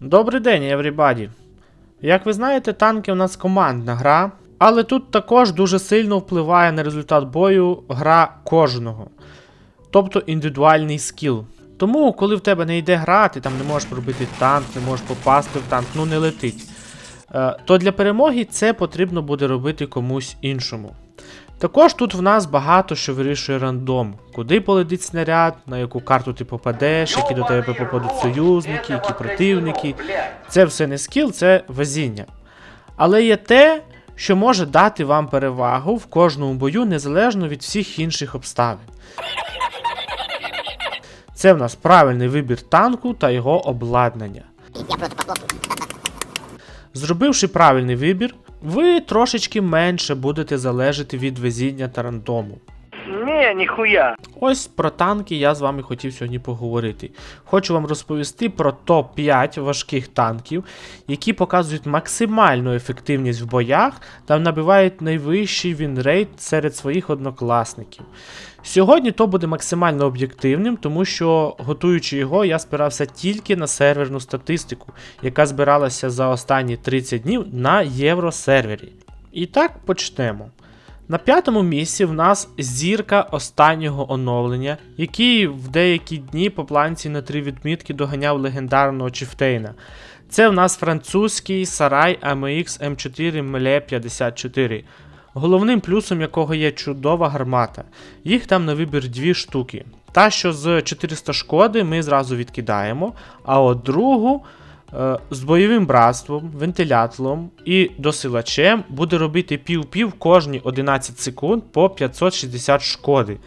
Добрий день, everybody! Як ви знаєте, танки у нас командна гра, але тут також дуже сильно впливає на результат бою гра кожного. Тобто індивідуальний скіл. Тому, коли в тебе не йде гра, ти там не можеш пробити танк, не можеш попасти в танк, ну не летить. е, То для перемоги це потрібно буде робити комусь іншому. Також тут в нас багато що вирішує рандом. Куди полетить снаряд, на яку карту ти попадеш, які до тебе попадуть союзники, які противники. Це все не скіл, це везіння. Але є те, що може дати вам перевагу в кожному бою незалежно від всіх інших обставин. Це в нас правильний вибір танку та його обладнання. Зробивши правильний вибір, ви трошечки менше будете залежати від везіння та рандому. Не, нихуя. Ось про танки я з вами хотів сьогодні поговорити. Хочу вам розповісти про топ-5 важких танків, які показують максимальну ефективність в боях та набивають найвищий вінрейт серед своїх однокласників. Сьогодні то буде максимально об'єктивним, тому що, готуючи його, я спирався тільки на серверну статистику, яка збиралася за останні 30 днів на євросервері. І так почнемо. На п'ятому місці в нас зірка останнього оновлення, який в деякі дні по планці на три відмітки доганяв легендарного Чифтейна. Це в нас французький Сарай AMX M4 Melee 54, головним плюсом якого є чудова гармата. Їх там на вибір дві штуки. Та, що з 400 шкоди, ми зразу відкидаємо, а от другу з бойовим братством, вентилятором і досилачем буде робити пів-пів кожні 11 секунд по 560 шкоди.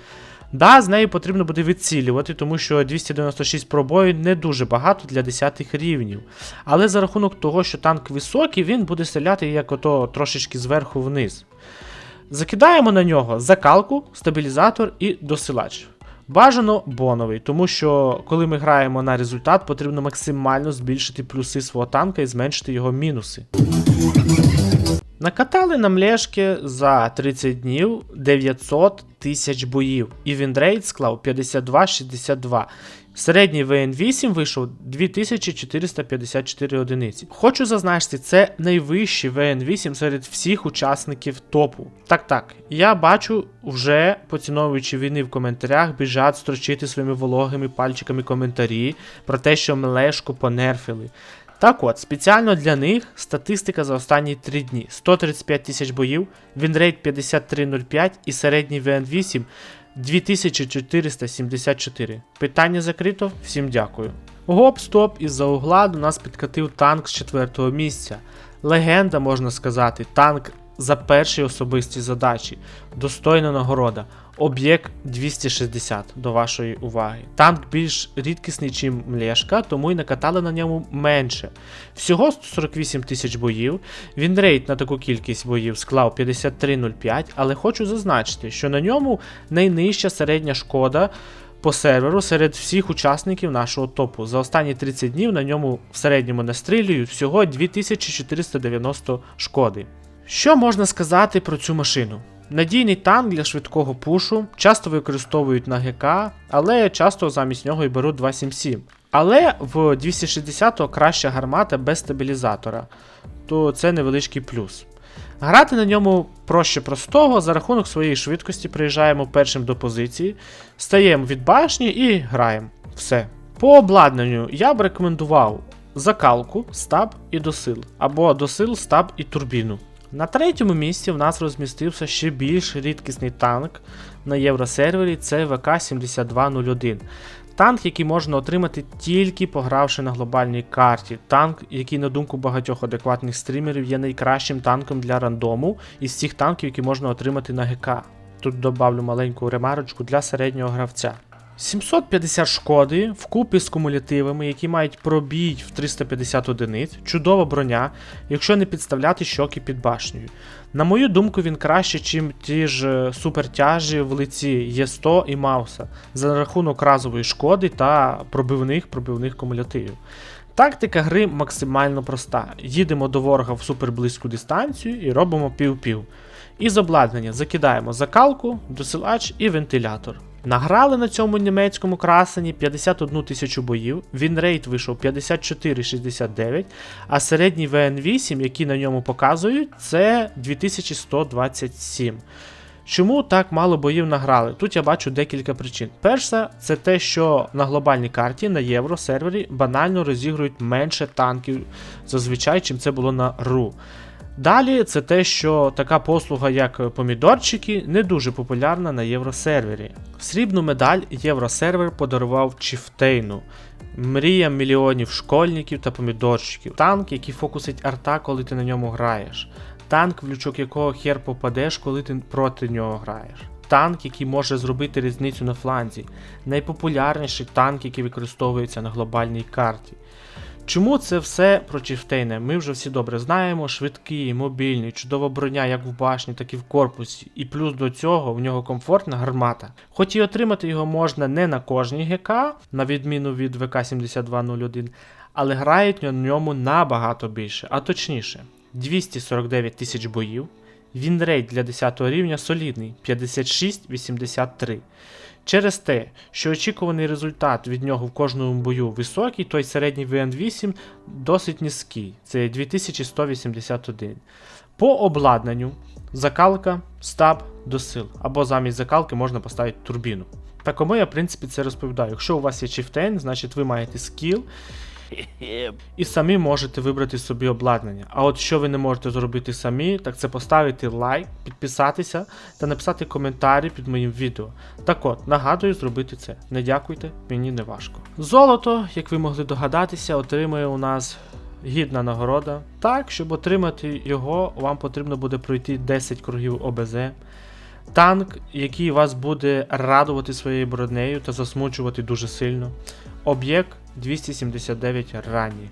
Да, з нею потрібно буде відцілювати, тому що 296 пробоїв не дуже багато для 10 рівнів. Але за рахунок того, що танк високий, він буде стріляти як ото трошечки зверху вниз. Закидаємо на нього закалку, стабілізатор і досилач. Бажано боновий, тому що коли ми граємо на результат, потрібно максимально збільшити плюси свого танка і зменшити його мінуси. Накатали нам лешки за 30 днів 900 тисяч боїв, і вінрейт склав 52-62. Середній ВН8 вийшов 2454 одиниці. Хочу зазначити, це найвищий ВН8 серед всіх учасників топу. Так так, я бачу вже поціновуючи війни в коментарях, біжать строчити своїми вологими пальчиками коментарі про те, що млешку понерфили. Так от, спеціально для них статистика за останні 3 дні: 135 тисяч боїв, вінрейт 53.05 і середній ВН8 2474. Питання закрито, всім дякую. Гоп-стоп із-за угла до нас підкатив танк з 4 місця. Легенда, можна сказати, танк за перші особисті задачі. Достойна нагорода. Об'єкт 260 до вашої уваги. Танк більш рідкісний, чим млешка, тому і накатали на ньому менше. Всього 148 тисяч боїв. Вінрейт на таку кількість боїв склав 53.05, але хочу зазначити, що на ньому найнижча середня шкода по серверу серед всіх учасників нашого топу. За останні 30 днів на ньому в середньому настрілюють всього 2490 шкоди. Що можна сказати про цю машину? Надійний танк для швидкого пушу, часто використовують на ГК, але часто замість нього і беруть 277. Але в 260-го краща гармата без стабілізатора, то це невеличкий плюс. Грати на ньому проще простого, за рахунок своєї швидкості приїжджаємо першим до позиції, стаємо від башні і граємо. Все. По обладнанню я б рекомендував закалку, стаб і досил, або досил, стаб і турбіну. На третьому місці в нас розмістився ще більш рідкісний танк на євросервері це ВК-7201. Танк, який можна отримати тільки погравши на глобальній карті. Танк, який, на думку багатьох адекватних стрімерів, є найкращим танком для рандому із всіх танків, які можна отримати на ГК. Тут добавлю маленьку ремарочку для середнього гравця. 750 шкоди вкупі з кумулятивами, які мають пробій в 350 одиниць, чудова броня, якщо не підставляти щоки під башнею. На мою думку, він краще, чим ті ж е, супертяжі в лиці Є100 і Мауса за рахунок разової шкоди та пробивних пробивних кумулятивів. Тактика гри максимально проста. Їдемо до ворога в суперблизьку дистанцію і робимо пів-пів. Із обладнання закидаємо закалку, досилач і вентилятор. Награли на цьому німецькому красені 51 тисячу боїв, вінрейт вийшов 54,69, а середній ВН8, який на ньому показують, це 2127. Чому так мало боїв награли? Тут я бачу декілька причин. Перша, це те, що на глобальній карті на євро сервері банально розігрують менше танків зазвичай, чим це було на RU. Далі це те, що така послуга, як помідорчики, не дуже популярна на євросервері. Срібну медаль євросервер подарував Чіфтейну. Мрія мільйонів школьників та помідорчиків. Танк, який фокусить арта, коли ти на ньому граєш. Танк, в лючок якого хер попадеш, коли ти проти нього граєш. Танк, який може зробити різницю на фланзі. Найпопулярніший танк, який використовується на глобальній карті. Чому це все про Чіфтейне? Ми вже всі добре знаємо. Швидкий, мобільний, чудова броня як в башні, так і в корпусі. І плюс до цього в нього комфортна гармата. Хоч і отримати його можна не на кожній ГК, на відміну від ВК-7201, але грають на ньому набагато більше, а точніше, 249 тисяч боїв. Вінрейт для 10 рівня солідний 56-83. Через те, що очікуваний результат від нього в кожному бою високий, той середній VN8 досить низький, це 2181. По обладнанню закалка, стаб, до сил, або замість закалки можна поставити турбіну. Та кому я, в принципі, це розповідаю. Якщо у вас є чифтейн, значить ви маєте скіл і самі можете вибрати собі обладнання. А от що ви не можете зробити самі, так це поставити лайк, підписатися та написати коментарі під моїм відео. Так от, нагадую зробити це. Не дякуйте, мені не важко. Золото, як ви могли догадатися, отримує у нас гідна нагорода. Так, щоб отримати його, вам потрібно буде пройти 10 кругів ОБЗ. Танк, який вас буде радувати своєю бронею та засмучувати дуже сильно. Об'єкт 279 рані.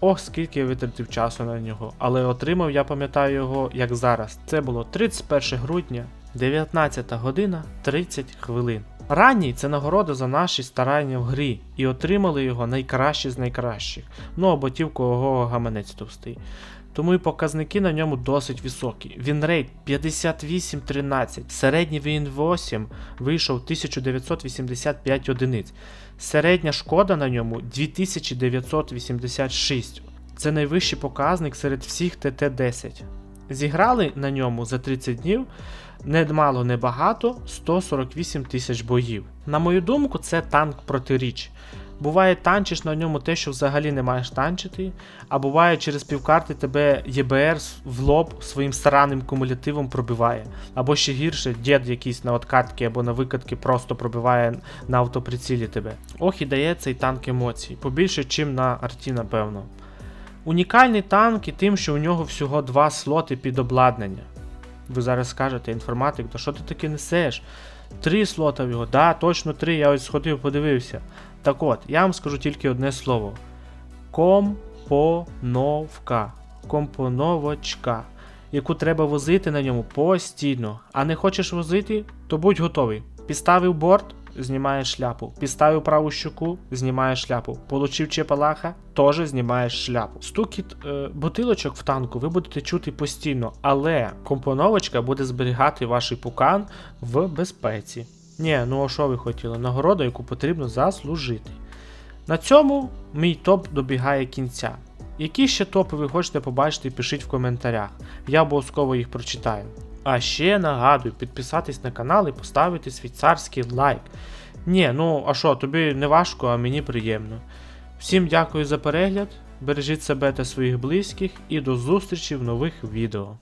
Ох, скільки я витратив часу на нього, але отримав, я пам'ятаю його як зараз. Це було 31 грудня, 19 година 30 хвилин. Ранній це нагорода за наші старання в грі, і отримали його найкращі з найкращих. Ну або ті, в кого гаманець товстий. Тому і показники на ньому досить високі. Вінрейт 58-13, середній він 8 вийшов 1985 одиниць. Середня шкода на ньому 2986. Це найвищий показник серед всіх ТТ-10. Зіграли на ньому за 30 днів не мало не багато 148 тисяч боїв. На мою думку, це танк протиріч. Буває, танчиш на ньому те, що взагалі не маєш танчити, а буває через півкарти тебе ЄБР в лоб своїм сараним кумулятивом пробиває. Або ще гірше, дід якийсь на откатки або на викатки просто пробиває на автоприцілі тебе. Ох і дає цей танк емоцій, побільше, чим на арті, напевно. Унікальний танк і тим, що у нього всього два слоти під обладнання. Ви зараз скажете, інформатик, то що ти таке несеш? Три слота в його, да, точно три, я ось сходив, подивився. Так от, я вам скажу тільки одне слово: компоновка. Компоновочка, яку треба возити на ньому постійно. А не хочеш возити, то будь готовий. Підставив борт, знімаєш шляпу. Підставив праву щуку, знімаєш шляпу. Получив чепалаха, теж знімаєш шляпу. Стукіт е, бутилочок в танку ви будете чути постійно, але компоновочка буде зберігати ваш пукан в безпеці. Ні, ну а що ви хотіли? Нагорода, яку потрібно заслужити. На цьому мій топ добігає кінця. Які ще топи ви хочете побачити, пишіть в коментарях. Я обов'язково їх прочитаю. А ще нагадую, підписатись на канал і поставити свій царський лайк. Ні, ну а що, тобі не важко, а мені приємно. Всім дякую за перегляд, бережіть себе та своїх близьких і до зустрічі в нових відео.